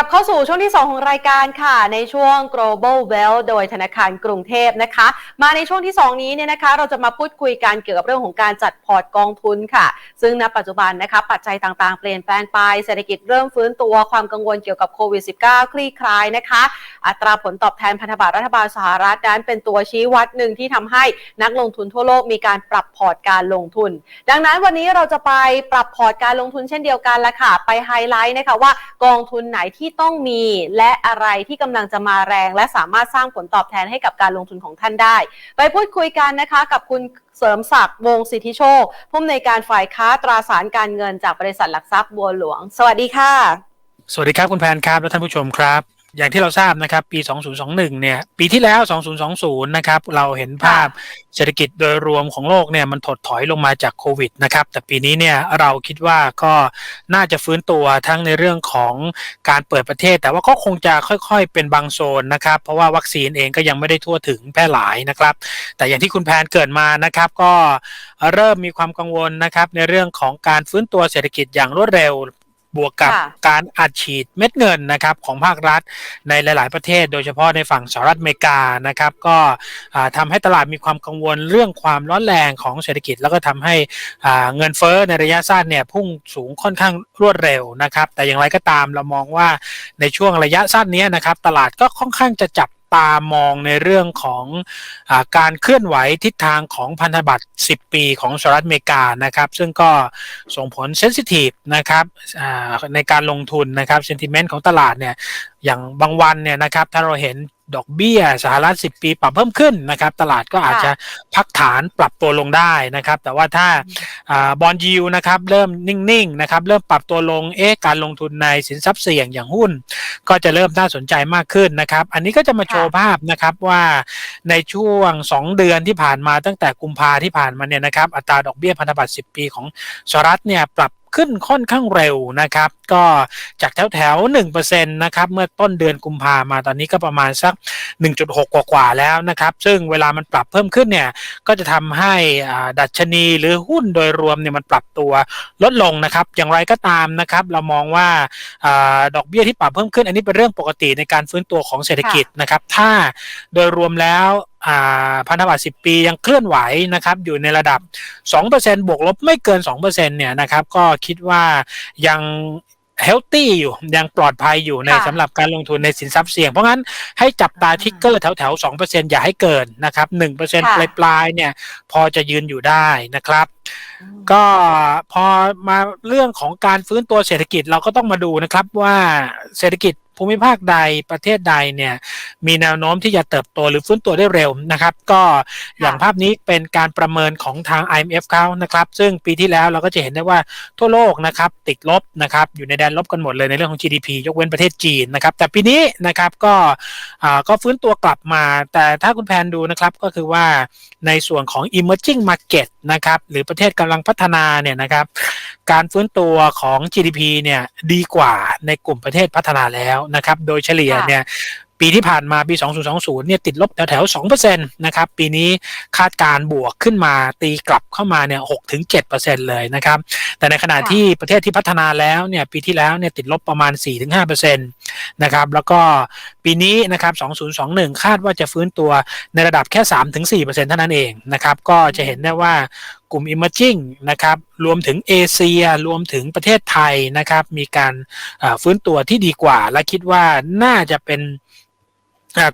กลับเข้าสู่ช่วงที่ 2 ของรายการค่ะ ในช่วง global wealth โดยธนาคารกรุงเทพนะคะ มาในช่วงที่ 2 นี้เนี่ยนะคะ เราจะมาพูดคุยกันเกี่ยวกับเรื่องของการจัดพอร์ตกองทุนค่ะ ซึ่งณปัจจุบันนะคะปัจจัยต่างๆ เปลี่ยนแปลงไปเศรษฐกิจเริ่มฟื้นตัวความกังวลเกี่ยวกับโควิด -19 คลี่คลายนะคะ อัตราผลตอบแทนพันธบัตรรัฐบาลสหรัฐนั้นเป็นตัวชี้วัดหนึ่งที่ทำให้นักลงทุนทั่วโลกมีการปรับพอร์ตการลงทุน ดังนั้นวันนี้เราจะไปปรับพอร์ตการลงทุนเช่นเดียวกันละค่ะ ไปไฮไลท์นะคะว่ากองทุนไหนที่ที่ต้องมีและอะไรที่กำลังจะมาแรง และสามารถสร้างผลตอบแทนให้กับการลงทุนของท่านได้ ไปพูดคุยกันนะคะกับคุณเสริมศักดิ์วงสิทธิโชคผู้อำนวยการฝ่ายค้าตราสารการเงินจากบริษัทหลักทรัพย์บัวหลวง สวัสดีค่ะ สวัสดีครับคุณแพนครับและท่านผู้ชมครับ อย่างที่เราทราบนะครับ ปี 2021 เนี่ย ปีที่แล้ว 2020 นะครับ เราเห็นภาพเศรษฐกิจโดยรวมของโลกเนี่ยมันถดถอยลงมาจากโควิดนะครับ แต่ปีนี้เนี่ยเราคิดว่าก็น่าจะฟื้นตัวทั้งในเรื่องของการเปิดประเทศ แต่ว่าก็คงจะค่อยๆ เป็นบางโซนนะครับ เพราะว่าวัคซีนเองก็ยังไม่ได้ทั่วถึงแพร่หลายนะครับ แต่อย่างที่คุณแพนเกิดมานะครับ ก็เริ่มมีความกังวลนะครับในเรื่องของการฟื้นตัวเศรษฐกิจอย่างรวดเร็ว บวกกับค่ะการอัดฉีดเม็ดเงินนะครับของภาครัฐในหลาย ๆ ประเทศ โดยเฉพาะในฝั่งสหรัฐอเมริกานะครับ ก็อ่าทำาให้ตลาดมีความกังวลเรื่องความร้อนแรงของเศรษฐกิจ แล้วก็ทำให้อ่าเงินเฟ้อในระยะสั้นเนี่ยพุ่งสูงค่อนข้างรวดเร็วนะครับ แต่อย่างไรก็ตามเรามองว่าในช่วงระยะสั้นเนี้ยนะครับ ตลาดก็ค่อนข้างจะจับ ตามองในเรื่องของอการเคลื่อนไหวทิศทางของพันธบัตร 10 ปีของสหรัฐอเมริกานะครับ ซึ่งก็ส่งผลเซนซิทีฟนะครับในการลงทุนนะครับเซนติเมนต์ของตลาดเนี่ยอย่างบางวันเนี่ยนะครับถ้าเราเห็น ดอกเบี้ยสหรัฐ 10 ปีปรับเพิ่มขึ้นนะครับ ตลาดก็อาจจะพักฐานปรับตัวลงได้นะครับ แต่ว่าถ้าบอลยิวนะครับเริ่มนิ่งๆนะครับเริ่มปรับตัวลงเอ๊ะการลงทุนในสินทรัพย์เสี่ยงอย่างหุ้น ก็จะเริ่มน่าสนใจมากขึ้นนะครับ อันนี้ก็จะมาโชว์ภาพนะครับว่าในช่วง 2 เดือนที่ผ่านมาตั้งแต่กุมภาที่ผ่านมาเนี่ยนะครับอัตราดอกเบี้ยพันธบัตร 10 ปีของสหรัฐเนี่ยปรับ ขึ้นค่อนข้างเร็วนะครับ ก็จากแถวแถวหนึ่งเปอร์เซ็นต์นะครับเมื่อต้นเดือนกุมภามาตอนนี้ก็ประมาณสัก 1.6 กว่ากว่าแล้วนะครับ ซึ่งเวลามันปรับเพิ่มขึ้นเนี่ยก็จะทำให้ดัชนีหรือหุ้นโดยรวมเนี่ยมันปรับตัวลดลงนะครับ อย่างไรก็ตามนะครับ เรามองว่าอดอกเบี้ยที่ปรับเพิ่มขึ้น อันนี้เป็นเรื่องปกติในการฟื้นตัวของเศรษฐกิจนะครับ ถ้าโดยรวมแล้ว พันธบัตร10 ปียังเคลื่อนไหวนะครับอยู่ในระดับ 2%บวกลบไม่เกิน 2%เนี่ยนะครับก็คิดว่ายังเฮลตี้อยู่ยังปลอดภัยอยู่ในค่ะสำหรับการลงทุนในสินทรัพย์เสี่ยง เพราะงั้นให้จับตาทิกเกอร์แถวแถวสองเปอร์เซ็นอย่าให้เกินนะครับหนึ่งเปอร์เซ็นค่ะปลายปลายๆเนี่ยพอจะยืนอยู่ได้นะครับ ก็พอมาเรื่องของการฟื้นตัวเศรษฐกิจเราก็ต้องมาดูนะครับว่าเศรษฐกิจ ภูมิภาคใดประเทศใดเนี่ยมีแนวโน้มที่จะเติบโตหรือฟื้นตัวได้เร็วนะครับ ก็อย่างภาพนี้เป็นการประเมินของทาง IMF เขานะครับ ซึ่งปีที่แล้วเราก็จะเห็นได้ว่าทั่วโลกนะครับติดลบนะครับอยู่ในแดนลบกันหมดเลยในเรื่องของ GDP ยกเว้นประเทศจีนนะครับ แต่ปีนี้นะครับก็อ่าก็ฟื้นตัวกลับมา แต่ถ้าคุณแพนดูนะครับก็คือว่าในส่วนของ emerging market นะครับหรือประเทศกำลังพัฒนาเนี่ยนะครับการฟื้นตัวของ GDP เนี่ยดีกว่าในกลุ่มประเทศพัฒนาแล้วนะครับ โดยเฉลี่ยค่ะเนี่ย ปีที่ผ่านมาปี 2020 เนี่ยติดลบแถวๆ2%นะครับ ปีนี้คาดการณ์บวกขึ้นมาตีกลับเข้ามาเนี่ย6-7%เลยนะครับ แต่ในขณะค่ะที่ประเทศที่พัฒนาแล้วเนี่ยปีที่แล้วเนี่ยติดลบประมาณ 4-5%นะครับ แล้วก็ปีนี้นะครับ 2021 คาดว่าจะฟื้นตัวในระดับแค่ 3-4%เท่านั้นเองนะครับ ก็จะเห็นได้ว่ากลุ่ม Emerging นะครับรวมถึงเอเชียรวมถึงประเทศไทยนะครับ มีการเอ่อฟื้นตัวที่ดีกว่า และคิดว่าน่าจะเป็นอ่า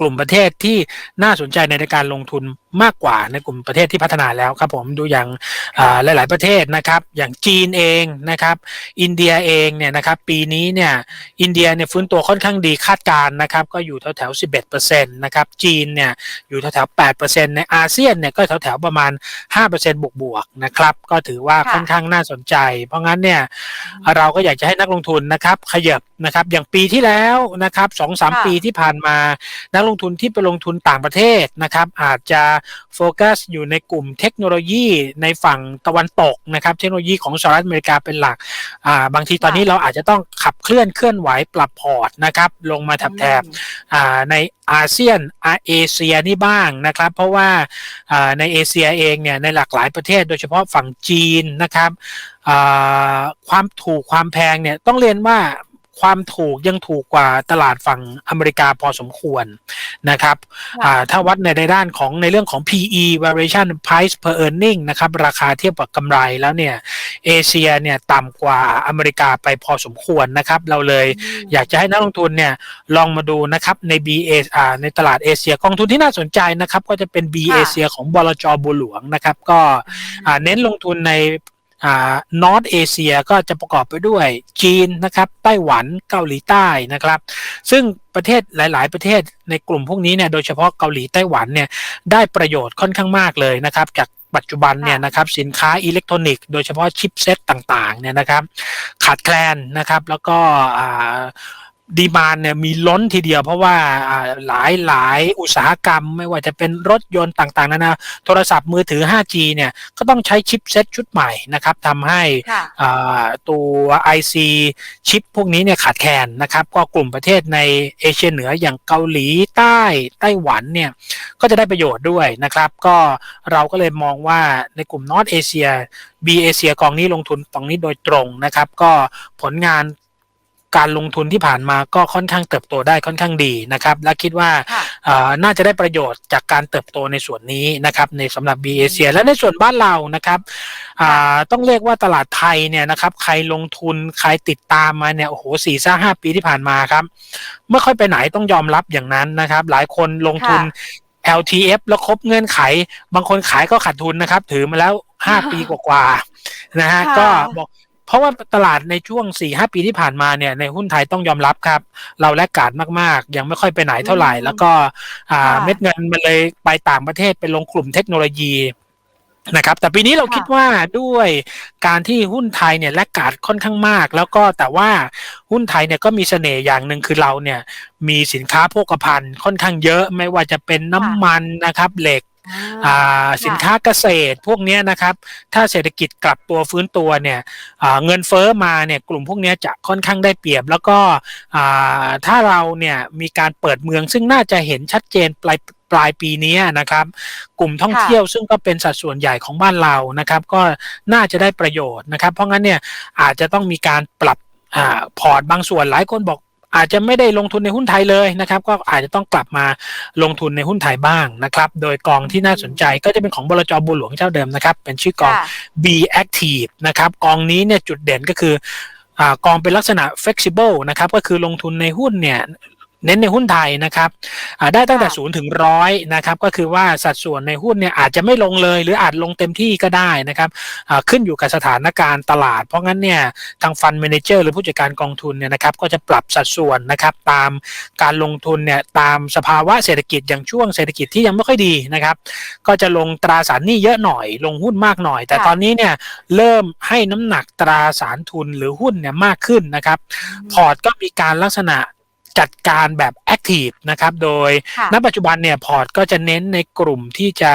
กลุ่มประเทศที่น่าสนใจในการลงทุน มากกว่าในกลุ่มประเทศที่พัฒนาแล้วครับผมดูอย่างอ่าหลาย ๆประเทศนะครับ อย่างจีนเองนะครับ อินเดียเองเนี่ยนะครับปีนี้เนี่ยอินเดียเนี่ยฟื้นตัวค่อนข้างดีคาดการณ์นะครับ ก็อยู่แถวแถว11%นะครับจีนเนี่ยอยู่แถวแถว8%ในอาเซียนเนี่ยก็แถวแถวประมาณ5%บวกบวกๆนะครับก็ถือว่าค่ะค่อนข้างน่าสนใจ เพราะงั้นเนี่ยเราก็อยากจะให้นักลงทุนนะครับขยับนะครับอย่างปีที่แล้วนะครับสองสามค่ะปีที่ผ่านมานักลงทุนที่ไปลงทุนต่างประเทศนะครับอาจจะโฟกัสอยู่ในกลุ่มเทคโนโลยีในฝั่งตะวันตกนะครับ เทคโนโลยีของสหรัฐอเมริกาเป็นหลักอ่าบางทีตอนนี้เราอาจจะต้องขับเคลื่อนเคลื่อนไหวปรับพอร์ตนะครับลงมาแถบแถบอ่าในอาเซียนอาเอเชียนี่บ้างนะครับ เพราะว่าอ่าในเอเชียเองเนี่ยในหลากหลายประเทศโดยเฉพาะฝั่งจีนนะครับความถูกความแพงเนี่ยต้องเรียนว่า ความถูกยังถูกกว่าตลาดฝั่งอเมริกาพอสมควรนะครับค่ะอ่าถ้าวัดในในด้านของในเรื่องของ PE valuation price per earning นะครับราคาเทียบกับกำไรแล้วเนี่ยเอเชียเนี่ยต่ำกว่าอเมริกาไปพอสมควรนะครับเราเลยอยากจะให้นักลงทุนเนี่ยลองมาดูนะครับใน BA อ่าในตลาดเอเชียกองทุนที่น่าสนใจนะครับก็จะเป็น B ค่ะเอเชียของบลจบัวหลวงนะครับก็อ่าเน้นลงทุนใน อ่านอตเอเชียก็จะประกอบไปด้วยจีนนะครับไต้หวันเกาหลีใต้นะครับ ซึ่งประเทศหลาย ๆ ประเทศในกลุ่มพวกนี้เนี่ยโดยเฉพาะเกาหลีไต้หวันเนี่ยได้ประโยชน์ค่อนข้างมากเลยนะครับ จากปัจจุบันเนี่ยค่ะนะครับสินค้าอิเล็กทรอนิกส์โดยเฉพาะชิปเซตต่าง ๆ เนี่ยนะครับ ขาดแคลนนะครับ แล้วก็อ่า ดีมานเนี่ยมีล้นทีเดียว เพราะว่าอ่าหลายหลายอุตสาหกรรม ไม่ว่าจะเป็นรถยนต์ต่างๆนานาโทรศัพท์มือถือ 5G เนี่ยก็ต้องใช้ชิปเซตชุดใหม่นะครับทำให้ค่ะอ่าตัว IC ชิปพวกนี้เนี่ยขาดแคลนนะครับ ก็กลุ่มประเทศในเอเชียเหนืออย่างเกาหลีใต้ไต้หวันเนี่ยก็จะได้ประโยชน์ด้วยนะครับ ก็เราก็เลยมองว่าในกลุ่มนอตเอเชีย B เอเชียกองนี้ลงทุนตรงนี้โดยตรงนะครับ ก็ผลงาน การลงทุนที่ผ่านมาก็ค่อนข้างเติบโตได้ค่อนข้างดีนะครับ และคิดว่าค่ะเอ่อน่าจะได้ประโยชน์จากการเติบโตในส่วนนี้นะครับ ในสำหรับ B เอเชียและในส่วนบ้านเรานะครับอ่าต้องเรียกว่าตลาดไทยเนี่ยนะครับใครลงทุนใครติดตามมาเนี่ยโอ้โหสี่ห้าห้าปีที่ผ่านมาครับไม่ค่อยไปไหนต้องยอมรับอย่างนั้นนะครับ หลายคนลงทุน LTF แล้วครบเงื่อนไข บางคนขายก็ขาดทุนนะครับ ถือมาแล้ว5ปีกว่าๆนะฮะค่ะก็บอก เพราะว่าตลาดในช่วง4-5ปีที่ผ่านมาเนี่ยในหุ้นไทยต้องยอมรับครับ เราแลกกาดมากๆ ยังไม่ค่อยไปไหนเท่าไหร่อืมแล้วก็อ่าค่ะเม็ดเงินมันเลยไปต่างประเทศไปลงกลุ่มเทคโนโลยีนะครับแต่ปีนี้เราค่ะคิดว่าด้วยการที่หุ้นไทยเนี่ยแลกกาดค่อนข้างมาก แล้วก็แต่ว่าหุ้นไทยเนี่ยก็มีเสน่ห์อย่างหนึ่งคือเราเนี่ยมีสินค้าโภคภัณฑ์ค่อนข้างเยอะไม่ว่าจะเป็นน้ำมันนะครับเหล็กอ่า สินค้าเกษตรพวกเนี้ยนะครับ ถ้าเศรษฐกิจกลับตัวฟื้นตัวเนี่ยอ่าเงินเฟ้อมาเนี่ยกลุ่มพวกเนี้ยจะค่อนข้างได้เปรียบ แล้วก็อ่าถ้าเราเนี่ยมีการเปิดเมืองซึ่งน่าจะเห็นชัดเจนปลายปลายปีนี้นะครับ กลุ่มท่องค่ะเที่ยวซึ่งก็เป็นสัดส่วนใหญ่ของบ้านเรานะครับ ก็น่าจะได้ประโยชน์นะครับ เพราะงั้นเนี่ยอาจจะต้องมีการปรับอ่าพอร์ตบางส่วนหลายคนบอก อาจจะไม่ได้ลงทุนในหุ้นไทยเลยนะครับ ก็อาจจะต้องกลับมาลงทุนในหุ้นไทยบ้างนะครับ โดยกองที่น่าสนใจก็จะเป็นของบลจบัวหลวงเจ้าเดิมนะครับ เป็นชื่อกองค่ะ B Active นะครับกองนี้เนี่ยจุดเด่นก็คืออากองเป็นลักษณะ flexible นะครับก็คือลงทุนในหุ้นเนี่ย เน้นในหุ้นไทยนะครับอ่าได้ตั้งแต่ค่ะศูนย์ถึงร้อยนะครับก็คือว่าสัดส่วนในหุ้นเนี่ยอาจจะไม่ลงเลย หรืออาจลงเต็มที่ก็ได้นะครับอ่าขึ้นอยู่กับสถานการณ์ตลาด เพราะงั้นเนี่ยทางฟัน d ม a นเจอร์หรือผู้จัดการกองทุนเนี่ยนะครับก็จะปรับสัดส่วนนะครับตามการลงทุนเนี่ยตามสภาวะเศรษฐกิจอย่างช่วงเศรษฐกิจที่ยังไม่ค่อยดีนะครับก็จะลงตราสารหนี้เยอะหน่อย ลงหุ้นมากหน่อย แต่ค่ะตอนนี้เนี่ยเริ่มให้น้ำหนักตราสารทุนหรือหุ้นเนี่ยมากขึ้นนะครับพอร์ตก็มีการลักษณะ จัดการแบบแอคทีฟนะครับโดยค่ะณปัจจุบันเนี่ยพอร์ตก็จะเน้นในกลุ่มที่จะ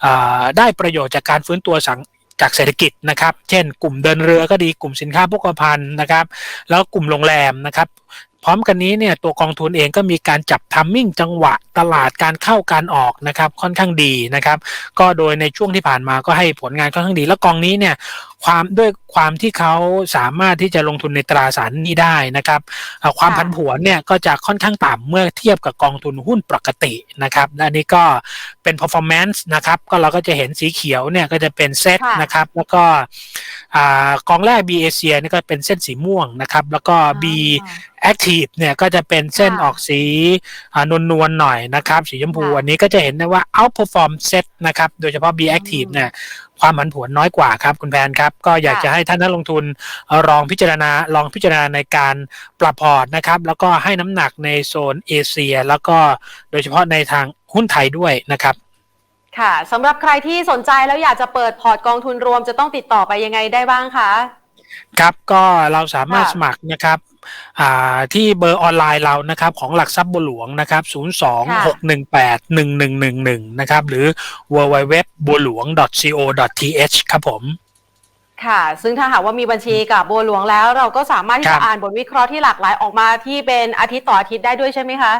เอ่อได้ประโยชน์จากการฟื้นตัวสังจากเศรษฐกิจนะครับ เช่น กลุ่มเดินเรือก็ดีกลุ่มสินค้าโภคภัณฑ์นะครับ แล้วกลุ่มโรงแรมนะครับ พร้อมกันนี้เนี่ยตัวกองทุนเองก็มีการจับทัมมิ่งจังหวะตลาดการเข้าการออกนะครับค่อนข้างดีนะครับ ก็โดยในช่วงที่ผ่านมาก็ให้ผลงานค่อนข้างดี แล้วกองนี้เนี่ย ความด้วยความที่เขาสามารถที่จะลงทุนในตราสารหนี้ได้นะครับเอ่อความค่ะผันผวนเนี่ยก็จะค่อนข้างต่ำเมื่อเทียบกับกองทุนหุ้นปกตินะครับและอันนี้ก็เป็น performance นะครับ ก็เราก็จะเห็นสีเขียวเนี่ยก็จะเป็นเซตค่ะนะครับ แล้วก็อ่ากองแรก B เอเชียนี่ก็เป็นเส้นสีม่วงนะครับ แล้วก็ B Active เนี่ยก็จะเป็นเส้นค่ะออกสีอ่านวลนวลๆหน่อยนะครับ สีชมพูค่ะอันนี้ก็จะเห็นได้ว่า outperform set นะครับ โดยเฉพาะ B Active เนี่ย ความผันผวนน้อยกว่าครับคุณแพนครับ ก็อยากค่ะจะให้ท่านนักลงทุนเอ่อลองพิจารณาลองพิจารณาในการปรับพอร์ตนะครับ แล้วก็ให้น้ำหนักในโซนเอเชีย แล้วก็โดยเฉพาะในทางหุ้นไทยด้วยนะครับค่ะสำหรับใครที่สนใจแล้วอยากจะเปิดพอร์ตกองทุนรวมจะต้องติดต่อไปยังไงได้บ้างคะ ครับก็เราสามารถค่ะสมัครนะครับอ่า ที่เบอร์ออนไลน์เรานะครับของหลักทรัพย์บัวหลวงนะครับ0 2ค่ะ6 1 8 1 1 1 1 นะครับหรือ www บัวหลวง co th ครับผมค่ะ ซึ่งถ้าหากว่ามีบัญชีกับบัวหลวงแล้ว เราก็สามารถที่ครัจะบอ่านบทวิเคราะห์ที่หลากหลายออกมาที่เป็นอาทิตย์ต่ออาทิตย์ได้ด้วยใช่ไหมคะ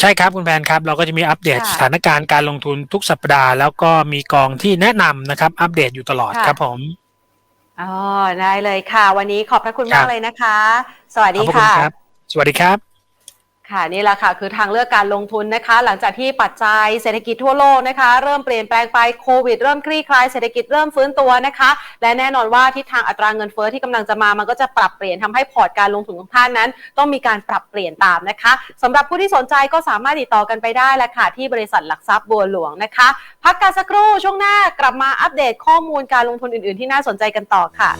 ใช่ครับคุณแพนครับ เราก็จะมีอัปเดตค่ะสถานการณ์การลงทุนทุกสัปดาห์ แล้วก็มีกองที่แนะนำนะครับ อัปเดตอยู่ตลอดค่ะครับผม อ๋อได้เลยค่ะ วันนี้ขอบพระคุณครัมากบเลยนะคะ สวัสขดีอบพระคุณค่ะครับสวัสดีครับ ค่ะนี่แหละค่ะคือทางเลือกการลงทุนนะคะ หลังจากที่ปัจจัยเศรษฐกิจทั่วโลกนะคะ เริ่มเปลี่ยนแปลงไปโควิด เริ่มคลี่คลายเศรษฐกิจเริ่มฟื้นตัวนะคะ และแน่นอนว่าทิศทางอัตราเงินเฟ้อที่กำลังจะมามันก็จะปรับเปลี่ยนทำให้พอร์ตการลงทุนของท่านนั้น ต้องมีการปรับเปลี่ยนตามนะคะสำหรับผู้ที่สนใจก็สามารถติดต่อกันไปได้แหละค่ะที่บริษัทหลักทรัพย์บัวหลวงนะคะ พักกันสักครู่ช่วงหน้ากลับมาอัปเดตข้อมูลการลงทุนอื่น ๆ ที่น่าสนใจกันต่อค่ะ